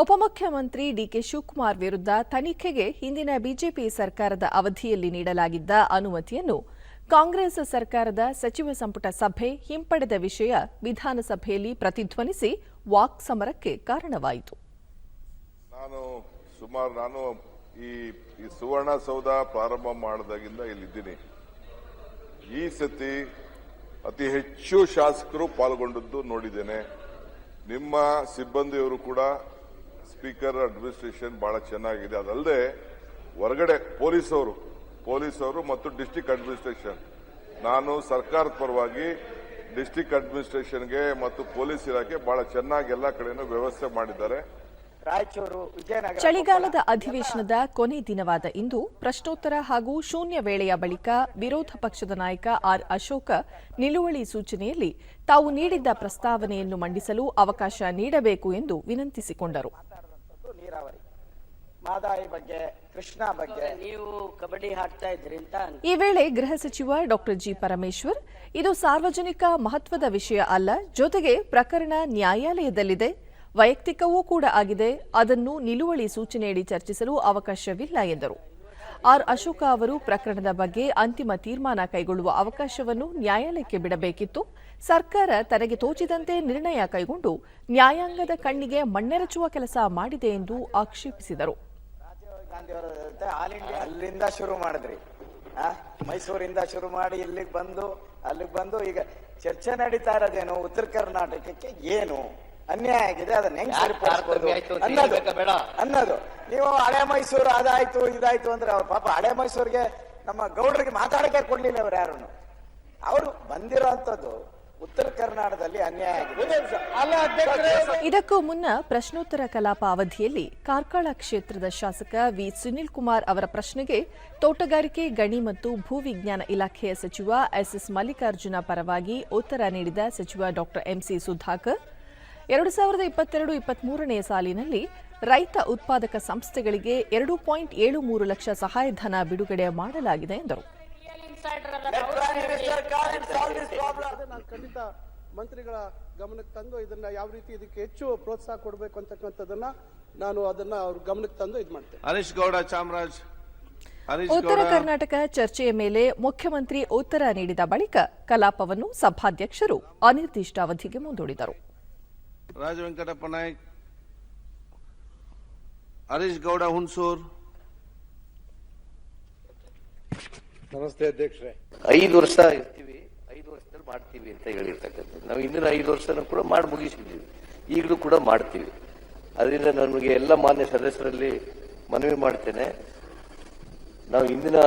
ಉಪಮುಖ್ಯಮಂತ್ರಿ ಡಿಕೆ ಶಿವಕುಮಾರ್ ವಿರುದ್ಧ ತನಿಖೆಗೆ ಹಿಂದಿನ ಬಿಜೆಪಿ ಸರ್ಕಾರದ ಅವಧಿಯಲ್ಲಿ ನೀಡಲಾಗಿದ್ದ ಅನುಮತಿಯನ್ನು ಕಾಂಗ್ರೆಸ್ ಸರ್ಕಾರದ ಸಚಿವ ಸಂಪುಟ ಸಭೆ ಹಿಂಪಡೆದ ವಿಷಯ ವಿಧಾನಸಭೆಯಲ್ಲಿ ಪ್ರತಿಧ್ವನಿಸಿ ವಾಕ್ ಸಮರಕ್ಕೆ ಕಾರಣವಾಯಿತು. ನಾನು ಸುಮಾರು ನಾನು ಈ ಸುವರ್ಣಸೌಧ ಪ್ರಾರಂಭ ಮಾಡಿದಾಗಿಂದ ಇಲ್ಲಿದ್ದೀನಿ. ಈ ಸತಿ ಅತಿ ಹೆಚ್ಚು ಶಾಸಕರು ಪಾಲ್ಗೊಂಡದ್ದು ನೋಡಿದ್ದೇನೆ. ನಿಮ್ಮ ಸಿಬ್ಬಂದಿಯವರು ಕೂಡ ಸ್ಪೀಕರ್ ಅಡ್ಮಿನಿಸ್ಟ್ರೇಷನ್ ಬಹಳ ಚೆನ್ನಾಗಿದೆ. ಅದಲ್ಲದೆ ಹೊರಗಡೆ ಪೊಲೀಸ್ ಅವರು ಪೊಲೀಸ್ ಅವರು ಮತ್ತು ಡಿಸ್ಟಿಕ್ ಅಡ್ಮಿನಿಸ್ಟ್ರೇಷನ್. ನಾನು ಸರ್ಕಾರದ ಪರವಾಗಿ ಡಿಸ್ಟಿಕ್ ಅಡ್ಮಿನಿಸ್ಟ್ರೇಷನ್ಗೆ ಮತ್ತು ಪೊಲೀಸ್ ಇಲಾಖೆ ಬಹಳ ಚೆನ್ನಾಗಿ ಎಲ್ಲ ಕಡೆನೂ ವ್ಯವಸ್ಥೆ ಮಾಡಿದ್ದಾರೆ. ರಾಯಚೂರು ವಿಜಯನಗರ ಚಳಿಗಾಲದ ಅಧಿವೇಶನದ ಕೊನೆ ದಿನವಾದ ಇಂದು ಪ್ರಶ್ನೋತ್ತರ ಹಾಗೂ ಶೂನ್ಯ ವೇಳೆಯ ಬಳಿಕ ವಿರೋಧ ಪಕ್ಷದ ನಾಯಕ ಆರ್ ಅಶೋಕ ನಿಲುವಳಿ ಸೂಚನೆಯಲ್ಲಿ ತಾವು ನೀಡಿದ್ದ ಪ್ರಸ್ತಾವನೆಯನ್ನು ಮಂಡಿಸಲು ಅವಕಾಶ ನೀಡಬೇಕು ಎಂದು ವಿನಂತಿಸಿಕೊಂಡರು. ನೀರಾವರಿ. ಮಾದಾಯಿ ಬಗ್ಗೆ ಕೃಷ್ಣ ಬಗ್ಗೆ. ನೀವು ಕಬಡ್ಡಿ ಹಾಡ್ತಾ ಇದ್ರಿ ಅಂತ ಈ ವೇಳೆ ಗೃಹ ಸಚಿವ ಡಾಕ್ಟರ್ ಜಿ ಪರಮೇಶ್ವರ್ ಇದು ಸಾರ್ವಜನಿಕ ಮಹತ್ವದ ವಿಷಯ ಅಲ್ಲ ಜೊತೆಗೆ ಪ್ರಕರಣ ನ್ಯಾಯಾಲಯದಲ್ಲಿದೆ. ವೈಯಕ್ತಿಕವೂ ಕೂಡ ಆಗಿದೆ ಅದನ್ನು ನಿಲುವಳಿ ಸೂಚನೆಯಡಿ ಚರ್ಚಿಸಲು ಅವಕಾಶವಿಲ್ಲ ಎಂದರು. ಆರ್ ಅಶೋಕ ಅವರು ಪ್ರಕರಣದ ಬಗ್ಗೆ ಅಂತಿಮ ತೀರ್ಮಾನ ಕೈಗೊಳ್ಳುವ ಅವಕಾಶವನ್ನು ನ್ಯಾಯಾಲಯಕ್ಕೆ ಬಿಡಬೇಕಿತ್ತು. ಸರ್ಕಾರ ತನಗೆ ತೋಚಿದಂತೆ ನಿರ್ಣಯ ಕೈಗೊಂಡು ನ್ಯಾಯಾಂಗದ ಕಣ್ಣಿಗೆ ಮಣ್ಣೆರಚುವ ಕೆಲಸ ಮಾಡಿದೆ ಎಂದು ಆಕ್ಷೇಪಿಸಿದರು. ಅಲ್ಲಿಂದ ಶುರು ಮಾಡಿದ್ರಿ. ಮೈಸೂರಿಂದ ಶುರು ಮಾಡಿ ಇಲ್ಲಿಗೆ ಬಂದು, ಅಲ್ಲಿಗೆ ಬಂದು ಈಗ ಚರ್ಚೆ ನಡೀತಾ ಇರೋದೇನು? ಉತ್ತರ ಕರ್ನಾಟಕಕ್ಕೆ ಏನು? ಅನ್ಯಾಯ ಆಗಿದೆ ಅದನ್ನ ಹೆಂಗ್ ಸರಿಪಡಿಸ್ಬೋದು? ಅನ್ನೋದು ಬೇಡ? ಅನ್ನೋದು. ನೀವು ಹಳೆ ಮೈಸೂರು ಅದಾಯ್ತು ಇದಾಯ್ತು ಅಂದ್ರೆ ಅವ್ರ ಪಾಪ ಹಳೆ ಮೈಸೂರಿಗೆ ನಮ್ಮ ಗೌಡರಿಗೆ ಮಾತಾಡಕ್ಕೆ ಕೊಡ್ಲಿಲ್ಲ ಅವ್ರು ಯಾರು ಅವರು ಬಂದಿರೋ ಅಂಥದ್ದು ಉತ್ತರ ಕರ್ನಾಟಕದಲ್ಲಿ ಅನ್ಯಾಯ ಆಗಿದೆ. ಇದಕ್ಕೂ ಮುನ್ನ ಪ್ರಶ್ನೋತ್ತರ ಕಲಾಪ ಅವಧಿಯಲ್ಲಿ ಕಾರ್ಕಳ ಕ್ಷೇತ್ರದ ಶಾಸಕ ವಿ ಸುನಿಲ್ ಕುಮಾರ್ ಅವರ ಪ್ರಶ್ನೆಗೆ ತೋಟಗಾರಿಕೆ ಗಣಿ ಮತ್ತು ಭೂವಿಜ್ಞಾನ ಇಲಾಖೆಯ ಸಚಿವ ಎಸ್ಎಸ್ ಮಲ್ಲಿಕಾರ್ಜುನ ಪರವಾಗಿ ಉತ್ತರ ನೀಡಿದ ಸಚಿವ ಡಾಕ್ಟರ್ ಎಂಸಿ ಸುಧಾಕರ್ ಎರಡು ಸಾವಿರದ ಇಪ್ಪತ್ತೆರಡು ಇಪ್ಪತ್ಮೂರನೇ ಸಾಲಿನಲ್ಲಿ ರೈತ ಉತ್ಪಾದಕ ಸಂಸ್ಥೆಗಳಿಗೆ ಎರಡು ಪಾಯಿಂಟ್ ಏಳು ಮೂರು ಲಕ್ಷ ಸಹಾಯಧನ ಬಿಡುಗಡೆ ಮಾಡಲಾಗಿದೆ ಎಂದರು. ನಾನು ಖಂಡಿತ ಮಂತ್ರಿಗಳ ಗಮನಕ್ಕೆ ತಂದು ಇದನ್ನ ಯಾವ ರೀತಿ ಇದಕ್ಕೆ ಹೆಚ್ಚು ಪ್ರೋತ್ಸಾಹ ಕೊಡಬೇಕು ಅಂತಕ್ಕಂಥದನ್ನ ನಾನು ಅದನ್ನ ಅವ್ರ ಗಮನಕ್ಕೆ ತಂದು ಇದು ಮಾಡ್ತೇನೆ. ಹರೀಶ್ ಗೌಡ ಚಾಮರಾಜ್. ಉತ್ತರ ಕರ್ನಾಟಕ ಚರ್ಚೆಯ ಮೇಲೆ ಮುಖ್ಯಮಂತ್ರಿ ಉತ್ತರ ನೀಡಿದ ಬಳಿಕ ಕಲಾಪವನ್ನು ಸಭಾಧ್ಯಕ್ಷರು ಅನಿರ್ದಿಷ್ಟಾವಧಿಗೆ ಮುಂದೂಡಿದರು. ರಾಜ ವೆಂಕಟಪ್ಪ ನಾಯಕ್ ಹರೀಶ್ ಗೌಡ ಹುಣಸೂರ್ ಐದು ವರ್ಷ ಇರ್ತೀವಿ ಐದು ವರ್ಷದಲ್ಲಿ ಮಾಡ್ತೀವಿ ಅಂತ ಹೇಳಿರ್ತಕ್ಕಂಥದ್ದು. ನಾವು ಇಂದಿನ ಐದು ವರ್ಷನ ಕೂಡ ಮಾಡಿ ಮುಗಿಸಿದ್ದೀವಿ. ಈಗಲೂ ಕೂಡ ಮಾಡ್ತೀವಿ. ಅದರಿಂದ ನಮಗೆ ಎಲ್ಲ ಮಾನ್ಯ ಸದಸ್ಯರಲ್ಲಿ ಮನವಿ ಮಾಡ್ತೇನೆ. ನಾವು ಇಂದಿನ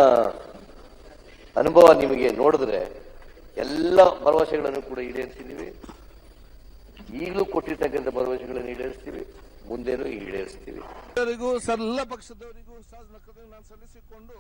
ಅನುಭವ ನಿಮಗೆ ನೋಡಿದ್ರೆ ಎಲ್ಲ ಭರವಸೆಗಳನ್ನು ಕೂಡ ಈಡೇರಿಸಿದ್ದೀವಿ. ಈಗಲೂ ಕೊಟ್ಟಿರ್ತಕ್ಕಂಥ ಭರವಸೆಗಳನ್ನು ಈಡೇರಿಸ್ತೀವಿ ಮುಂದೇನೂ ಈಡೇರಿಸ್ತೀವಿ. ಎಲ್ಲರಿಗೂ ಸಲ್ಲ ಪಕ್ಷದವರಿಗೂ ನಾನು ಸಲ್ಲಿಸಿಕೊಂಡು